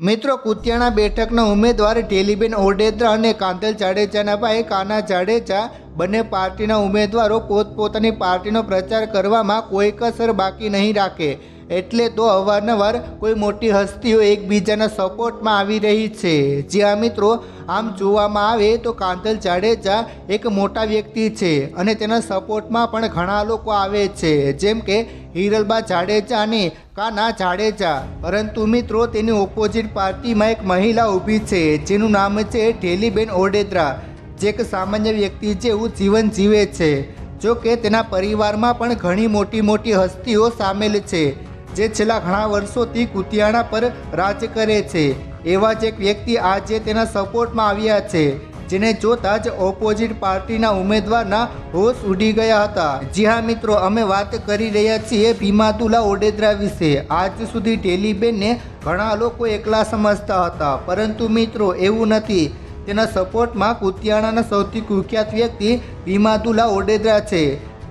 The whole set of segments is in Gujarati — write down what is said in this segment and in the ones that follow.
મિત્રો, કુતિયાણા બેઠકના ઉમેદવાર ઢેલીબેન ઓડેદરા અને કાંતલ જાડેજાના ભાઈ કાના જાડેજા બંને પાર્ટીના ઉમેદવારો પોતપોતાની પાર્ટીનો પ્રચાર કરવામાં કોઈ કસર બાકી નહીં રાખે. એટલે તો અવારનવાર કોઈ મોટી હસ્તીઓ એકબીજાના સપોર્ટમાં આવી રહી છે. જ્યાં મિત્રો આમ જોવામાં આવે તો કાંતલ જાડેજા એક મોટા વ્યક્તિ છે અને તેના સપોર્ટમાં પણ ઘણા લોકો આવે છે. જેમ કે હિરલબા જાડેજા અને કાના જાડેજા. પરંતુ મિત્રો તેની ઓપોઝિટ પાર્ટીમાં એક મહિલા ઊભી છે, જેનું નામ છે ઢેલીબેન ઓડેદરા, જે એક સામાન્ય વ્યક્તિ જેવું જીવન જીવે છે. જો કે તેના પરિવારમાં પણ ઘણી મોટી મોટી હસ્તીઓ સામેલ છે. જે છેલ્લા ઘણા વર્ષોથી કુતિયાણા પર રાજ કરે છે. એવા જ એક વ્યક્તિ આજે તેના સપોર્ટમાં આવ્યા છે, જેને જોતા જ ઓપોઝિટ પાર્ટીના ઉમેદવારના હોશ ઉડી ગયા હતા. જી હા મિત્રો, અમે વાત કરી રહ્યા છીએ ભીમાતુલા ઓડેદરા વિશે. આજ સુધી ટેલીબેનને ઘણા લોકો એકલા સમજતા હતા, પરંતુ મિત્રો, એવું નથી. તેના સપોર્ટમાં કુતિયાણાના સૌથી કુખ્યાત વ્યક્તિ ભીમાતુલા ઓડેદરા છે,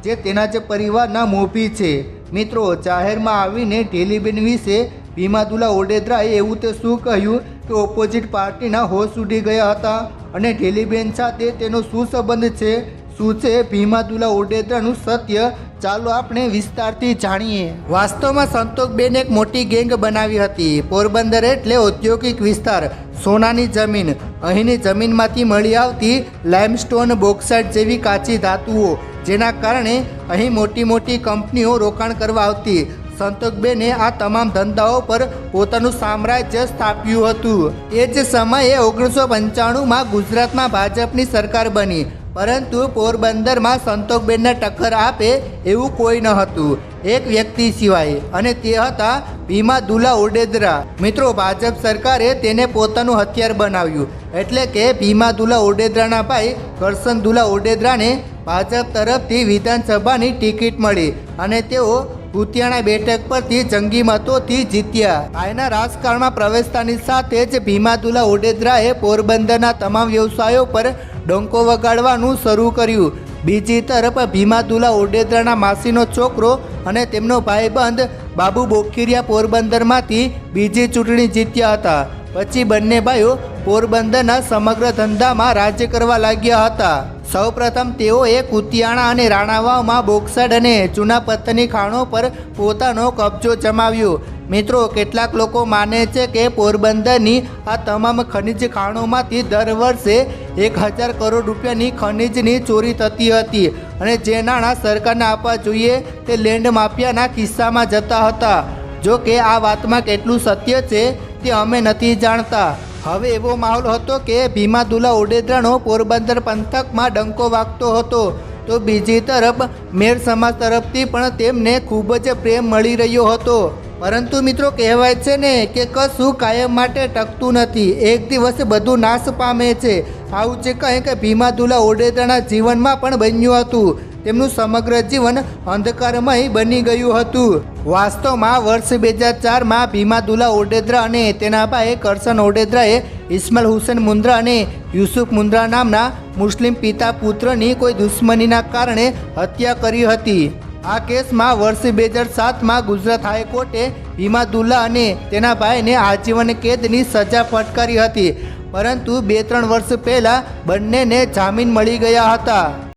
જે તેના જ પરિવારના મોભી છે. મિત્રો, જાહેરમાં આવીને ઢેલીબેન વિશે ભીમાદુલા ઓડેદરાએ એવું તે શું કહ્યું કે ઓપોઝિટ પાર્ટીના હોશ ઉડી ગયા હતા અને ઢેલીબેન સાથે તેનો શું સંબંધ છે? શું છે? ભીમાદુલા ઓડેદરાનું સત્ય ચાલો આપણે વિસ્તારથી જાણીએ. વાસ્તવમાં સંતોષબેન એક મોટી ગેંગ બનાવી હતી. પોરબંદર એટલે ઔદ્યોગિક વિસ્તાર. સોનાની જમીન. અહીંની જમીનમાંથી મળી આવતી લાઇમસ્ટોન બોક્સાઇટ જેવી કાચી ધાતુઓ, જેના કારણે અહીં મોટી મોટી કંપનીઓ રોકાણ કરવા આવતી. સંતોષબેને આ તમામ ધંધાઓ પર પોતાનું સામ્રાજ્ય સ્થાપ્યું હતું. એ જ સમયે ઓગણીસો પંચાણુંમાં ગુજરાતમાં ભાજપની સરકાર બની. પરંતુ પોરબંદરમાં સંતોકબેનને ટક્કર આપે એવું કોઈ ન હતું. એક વ્યક્તિ સિવાય અને તે હતા ભીમા દુલા ઓડેદરા. મિત્રો, ભાજપ સરકારે તેને પોતાનું હથિયાર બનાવ્યું એટલે કે ભીમા દુલા ઓડેદરાના ભાઈ કરસન દુલા ઓડેદરાને ભાજપ તરફથી વિધાનસભાની ટિકિટ મળી અને તેઓ કુતિયાણા બેઠક પરથી જંગી મતોથી જીત્યા. આયના રાજકારણમાં પ્રવેશતાની સાથે જ ભીમાદુલા ઓડેદરાએ પોરબંદરના તમામ વ્યવસાયો પર ડંકો વગાડવાનું શરૂ કર્યું. બીજી તરફ ભીમાદુલા ઓડેદરાના માસીનો છોકરો અને તેમનો ભાઈબંધ બાબુ બોખીરિયા પોરબંદરમાંથી બીજી ચૂંટણી જીત્યા હતા. પછી બંને ભાઈઓ પોરબંદરના સમગ્ર ધંધામાં રાજ્ય કરવા લાગ્યા હતા. સૌપ્રથમ તેઓએ કુતિયાણા અને રાણાવાવમાં બોક્સડ અને ચૂના પથ્થરની ખાણો પર પોતાનો કબજો જમાવ્યો. મિત્રો, કેટલાક લોકો માને છે કે પોરબંદરની આ તમામ ખનિજ ખાણોમાંથી દર વર્ષે એક હજાર કરોડ રૂપિયાની ખનિજની ચોરી થતી હતી અને જે નાણાં સરકારને આપવા જોઈએ તે લેન્ડ માફિયાના કિસ્સામાં જતા હતા. જો કે આ વાતમાં કેટલું સત્ય છે તે અમે નથી જાણતા. હવે એવો માહોલ હતો કે ભીમાદુલા ઓડેદરાનો પોરબંદર પંથકમાં ડંકો વાગતો હતો. તો બીજી તરફ મેર સમાજ તરફથી પણ તેમને ખૂબ જ પ્રેમ મળી રહ્યો હતો. પરંતુ મિત્રો કહેવાય છે ને કે કશું કાયમ માટે ટકતું નથી. એક દિવસ બધું નાશ પામે છે. આવું છે કંઈક કે ભીમાદુલા ઓડેદરાના જીવનમાં પણ બન્યું હતું. તેમનું સમગ્ર જીવન અંધકારમય બની ગયું હતું. વાસ્તવમાં વર્ષ બે હજાર ચારમાં ભીમાદુલા ઓડેદરા અને તેના ભાઈ કરશન ઓડેદરાએ ઇસ્માલ હુસેન મુન્દ્રા અને યુસુફ મુન્દ્રા નામના મુસ્લિમ પિતા પુત્રની કોઈ દુશ્મનીના કારણે હત્યા કરી હતી. આ કેસમાં વર્ષ બે હજાર સાતમાં ગુજરાત હાઈકોર્ટે ભીમાદુલ્લા અને તેના ભાઈને આજીવન કેદની સજા ફટકારી હતી, પરંતુ બે ત્રણ વર્ષ પહેલાં બંનેને જામીન મળી ગયા હતા.